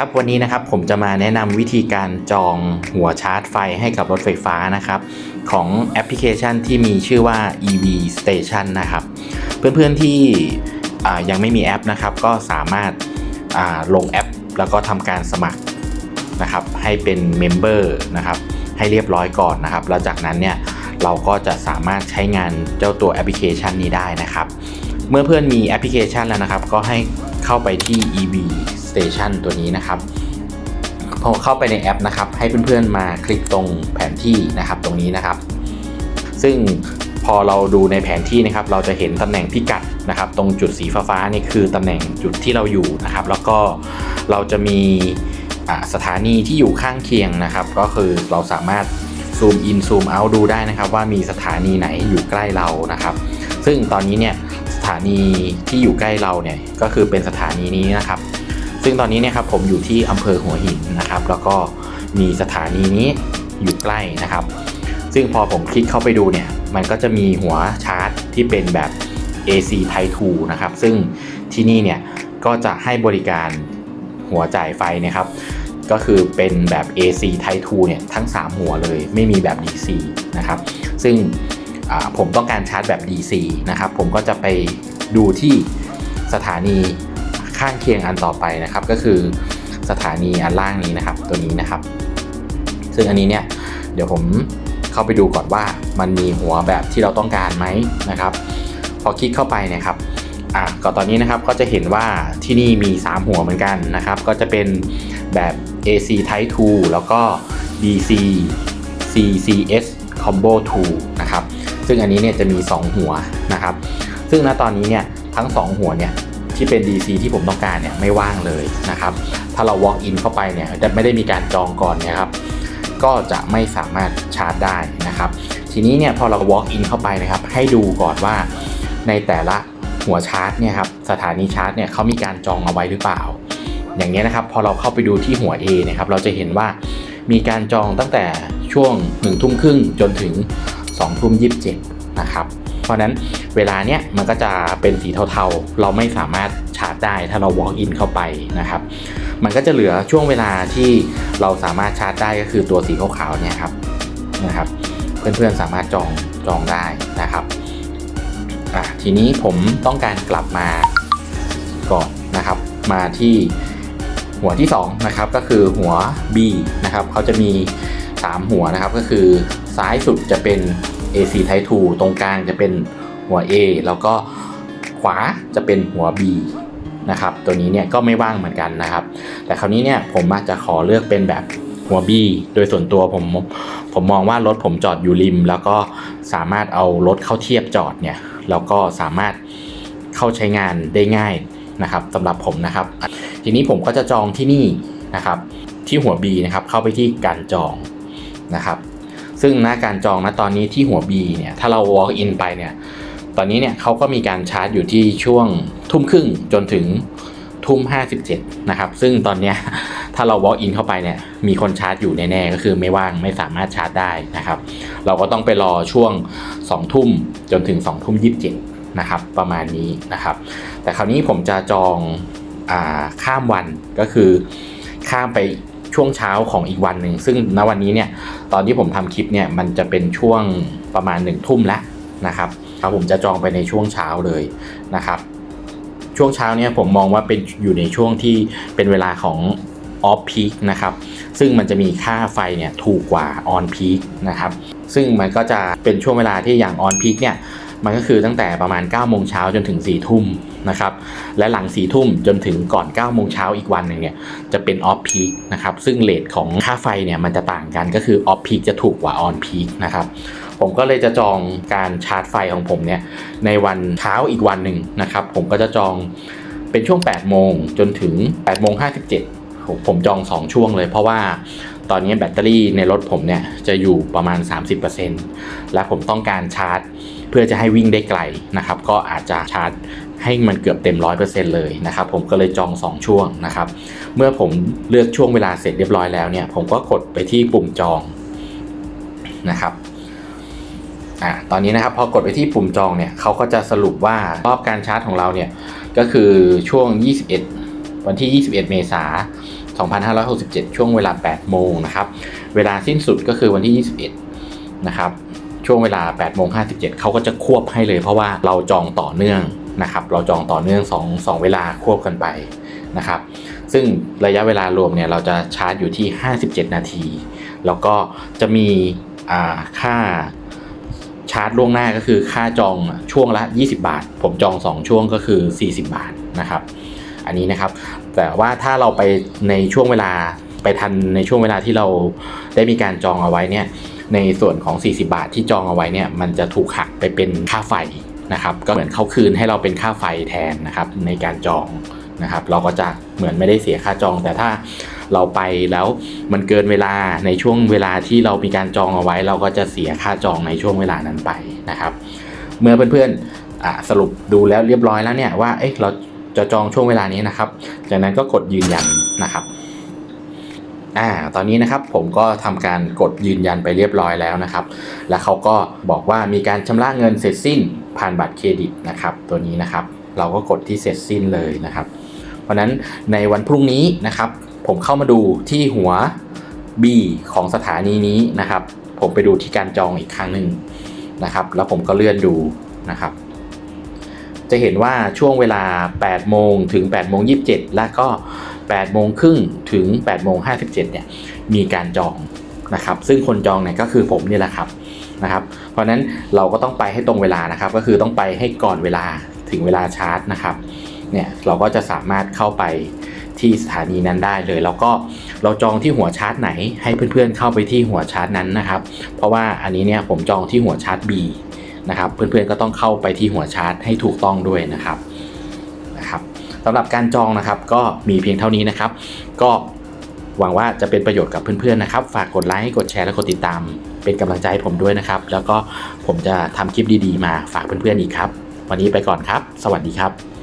ครับวันนี้นะครับผมจะมาแนะนำวิธีการจองหัวชาร์จไฟให้กับรถไฟฟ้านะครับของแอปพลิเคชันที่มีชื่อว่า EV Station นะครับ เพื่อนๆที่ยังไม่มีแอปนะครับ ก็สามารถลงแอป แล้วก็ทำการสมัครนะครับ ให้เป็นเมมเบอร์นะครับให้เรียบร้อยก่อนนะครับ แล้วจากนั้นเนี่ยเราก็จะสามารถใช้งานเจ้าตัวแอปพลิเคชันนี้ได้นะครับ เมื่อเพื่อนมีแอปพลิเคชันแล้วนะครับ ก็ให้เข้าไปที่ EV Station ตัวนี้นะครับพอเข้าไปในแอปนะครับให้เพื่อนๆมาคลิกตรงแผนที่นะครับตรงนี้นะครับ ซึ่งพอเราดูในแผนที่นะครับ เราจะเห็นตำแหน่งพิกัดนะครับ ตรงจุดสีฟ้าๆนี่คือตำแหน่งจุดที่เราอยู่นะครับ แล้วก็เราจะมีสถานีที่อยู่ข้างเคียงนะครับ ก็คือเราสามารถซูมอินซูมเอาดูได้นะครับ ว่ามีสถานีไหนอยู่ใกล้เรานะครับ ซึ่งตอนนี้เนี่ยสถานีที่อยู่ใกล้เราเนี่ยก็คือเป็นสถานีนี้นะครับ ซึ่งตอนนี้เนี่ยครับผมอยู่ที่อำเภอหัวหินนะครับ แล้วก็มีสถานีนี้อยู่ใกล้นะครับ ซึ่งพอผมคลิกเข้าไปดูเนี่ย มันก็จะมีหัวชาร์จที่เป็นแบบ AC Type 2นะครับ ซึ่งที่นี่เนี่ยก็จะให้บริการหัวจ่ายไฟนะครับ ก็คือเป็นแบบ AC Type 2เนี่ยทั้ง 3 หัวเลย ไม่มีแบบ DC นะครับ ซึ่งผมต้องการชาร์จแบบ DC นะครับ ผมก็จะไปดูที่สถานี ข้างเคียงอันต่อไปนะครับ ก็คือสถานีอันล่างนี้นะครับ ตัวนี้นะครับ ซึ่งอันนี้เนี่ยเดี๋ยวผมเข้าไปดูก่อนว่ามันมีหัวแบบที่เราต้องการไหมนะครับ พอคลิกเข้าไปนะครับอะก็ตอนนี้นะครับก็จะเห็นว่าที่นี่มี 3 หัวเหมือนกันนะครับ ก็จะเป็นแบบ AC Type 2 แล้วก็ DC CCS Combo 2 นะครับ ซึ่งอันนี้เนี่ยจะมี 2 หัวนะครับ ซึ่งณตอนนี้เนี่ยทั้ง 2 หัวเนี่ย ที่เป็น DC ที่ผมต้องการเนี่ยไม่ว่างเลยนะครับ ถ้าเรา walk in เข้าไปเนี่ยจะไม่ได้มีการจองก่อนนะครับก็จะไม่สามารถชาร์จได้นะครับ ทีนี้เนี่ยพอเรา walk in เข้าไปนะครับ ให้ดูก่อนว่าในแต่ละหัวชาร์จเนี่ยครับสถานีชาร์จเนี่ยเขามีการจองเอาไว้หรือเปล่า อย่างนี้ยนะครับ พอเราเข้าไปดูที่หัว A นะครับเราจะเห็นว่ามีการจองตั้งแต่ช่วง1ทุ่มครึ่งจนถึง2ทุ่ม27นะครับ เพราะนั้นเวลาเนี้ยมันก็จะเป็นสีเทาๆ เราไม่สามารถชาร์จได้ถ้าเรา walk in เข้าไปนะครับ มันก็จะเหลือช่วงเวลาที่เราสามารถชาร์จได้ก็คือตัวสีขาวๆเนี่ยครับนะครับ เพื่อนๆสามารถจองจองได้นะครับอะทีนี้ผมต้องการกลับมาก่อนนะครับ มาที่หัวที่2นะครับก็คือหัว B นะครับเขาจะมี 3 หัวนะครับก็คือซ้ายสุดจะเป็น AC Type 2 ตรงกลางจะเป็นหัว A แล้วก็ขวาจะเป็นหัว B นะครับ ตัวนี้เนี่ยก็ไม่ว่างเหมือนกันนะครับ แต่คราวนี้เนี่ยผมอาจจะขอเลือกเป็นแบบหัว B โดยส่วนตัวผมผมมองว่ารถผมจอดอยู่ริม แล้วก็สามารถเอารถเข้าเทียบจอดเนี่ยแล้วก็สามารถเข้าใช้งานได้ง่ายนะครับสำหรับผมนะครับ ทีนี้ผมก็จะจองที่นี่นะครับ ที่หัว B นะครับเข้าไปที่การจองนะครับ ซึ่งหน้าการจองนะตอนนี้ที่หัว B เนี่ยถ้าเรา walk in ไปเนี่ยตอนนี้เนี่ยเขาก็มีการชาร์จอยู่ที่ช่วงทุ่มครึ่งจนถึงทุ่ม 57 นะครับ ซึ่งตอนเนี้ยถ้าเรา walk in เข้าไปเนี่ยมีคนชาร์จอยู่แน่ๆก็คือไม่ว่างไม่สามารถชาร์จได้นะครับ เราก็ต้องไปรอช่วง 2 ทุ่มจนถึง 2 ทุ่ม 27 นะครับ ประมาณนี้นะครับ แต่คราวนี้ผมจะจองอข้ามวันก็คือข้ามไป ช่วงเช้าของอีกวันหนึ่ง ซึ่งณวันนี้เนี่ยตอนที่ผมทำคลิปเนี่ยมันจะเป็นช่วงประมาณ1ทุ่มแล้วนะครับครับผมจะจองไปในช่วงเช้าเลยนะครับช่วงเช้าเนี่ยผมมองว่าเป็นอยู่ในช่วงที่เป็นเวลาของออฟพีคนะครับ ซึ่งมันจะมีค่าไฟเนี่ยถูกกว่าออนพีคนะครับ ซึ่งมันก็จะเป็นช่วงเวลาที่อย่างออนพีคเนี่ย มันก็คือตั้งแต่ประมาณ9โมงเช้าจนถึง4ทุ่ม นะครับและหลัง4ทุ่มจนถึงก่อน9โมงเช้าอีกวันหนึ่งเนี่ยจะเป็นออฟพีคนะครับซึ่งเลทของค่าไฟเนี่ยมันจะต่างกันก็คือออฟพีคจะถูกกว่าออนพีคนะครับผมก็เลยจะจองการชาร์จไฟของผมเนี่ยในวันเช้าอีกวันหนึ่งนะครับผมก็จะจองเป็นช่วง 8 โมงจนถึง 8 โมง 57 ผมผมจอง 2 ช่วงเลยเพราะว่าตอนนี้แบตเตอรี่ในรถผมเนี่ยจะอยู่ประมาณ 30%และผมต้องการชาร์จ เพื่อจะให้วิ่งได้ไกลนะครับ ก็อาจจะชาร์จ ให้มันเกือบเต็ม 100%เลยนะครับผมก็เลยจอง 2 ช่วงนะครับ เมื่อผมเลือกช่วงเวลาเสร็จเรียบร้อยแล้วเนี่ยผมก็กดไปที่ปุ่มจองนะครับอะตอนนี้นะครับพอกดไปที่ปุ่มจองเนี่ยเขาก็จะสรุปว่ารอบการชาร์จของเราเนี่ยก็คือช่วง 21 วันที่ 21 เมษา2567 ช่วงเวลา 8 โมงนะครับ เวลาสิ้นสุดก็คือวันที่ 21 นะครับ ช่วงเวลา 8 โมง 57 เขาก็จะควบให้เลยเพราะว่าเราจองต่อเนื่อง นะครับเราจองต่อเนื่อง2 2เวลาควบกันไปนะครับซึ่งระยะเวลารวมเนี่ยเราจะชาร์จอยู่ที่ 57 นาที แล้วก็จะมีค่าชาร์จล่วงหน้าก็คือค่าจองช่วงละ 20 บาท ผมจอง 2 ช่วงก็คือ 40 บาทนะครับ อันนี้นะครับ แต่ว่าถ้าเราไปในช่วงเวลาไปทันในช่วงเวลาที่เราได้มีการจองเอาไว้เนี่ยในส่วนของ 40 บาทที่จองเอาไว้เนี่ยมันจะถูกหักไปเป็นค่าไฟ นะครับก็เหมือนเขาคืนให้เราเป็นค่าไฟแทนนะครับในการจองนะครับเราก็จะเหมือนไม่ได้เสียค่าจอง แต่ถ้าเราไปแล้วมันเกินเวลาในช่วงเวลาที่เรามีการจองเอาไว้ เราก็จะเสียค่าจองในช่วงเวลานั้นไปนะครับ เมื่อเพื่อนๆสรุปดูแล้วเรียบร้อยแล้วเนี่ยว่าเอ๊ะเราจะจองช่วงเวลานี้นะครับ จากนั้นก็กดยืนยันนะครับ อ่าตอนนี้นะครับผมก็ทำการกดยืนยันไปเรียบร้อยแล้วนะครับ แล้วเขาก็บอกว่ามีการชำระเงินเสร็จสิ้นผ่านบัตรเครดิตนะครับ ตัวนี้นะครับ เราก็กดที่เสร็จสิ้นเลยนะครับ เพราะฉะนั้นในวันพรุ่งนี้นะครับ ผมเข้ามาดูที่หัว B ของสถานีนี้นะครับ ผมไปดูที่การจองอีกครั้งหนึ่งนะครับ แล้วผมก็เลื่อนดูนะครับ จะเห็นว่าช่วงเวลา 8 โมงถึง 8 โมง 27 และก็ 8โมงครึ่งถึง8โมง57เนี่ยมีการจองนะครับ ซึ่งคนจองเนี่ยก็คือผมนี่แหละครับนะครับ เพราะฉะนั้นเราก็ต้องไปให้ตรงเวลานะครับ ก็คือต้องไปให้ก่อนเวลาถึงเวลาชาร์จนะครับเนี่ยเราก็จะสามารถเข้าไปที่สถานีนั้นได้เลย แล้วก็เราจองที่หัวชาร์จไหน ให้เพื่อนๆเข้าไปที่หัวชาร์จนั้นนะครับ เพราะว่าอันนี้เนี่ยผมจองที่หัวชาร์จ B นะครับเพื่อนๆก็ต้องเข้าไปที่หัวชาร์จให้ถูกต้องด้วยนะครับนะครับำหรับการจองนะครับก็มีเพียงเท่านี้นะครับ ก็หวังว่าจะเป็นประโยชน์กับเพื่อนๆนะครับ ฝากกดไลค์กดแชร์และกดติดตาม เป็นกำลังใจให้ผมด้วยนะครับ แล้วก็ผมจะทำคลิปดีๆ มาฝากเพื่อนๆอีกครับ วันนี้ไปก่อนครับ สวัสดีครับ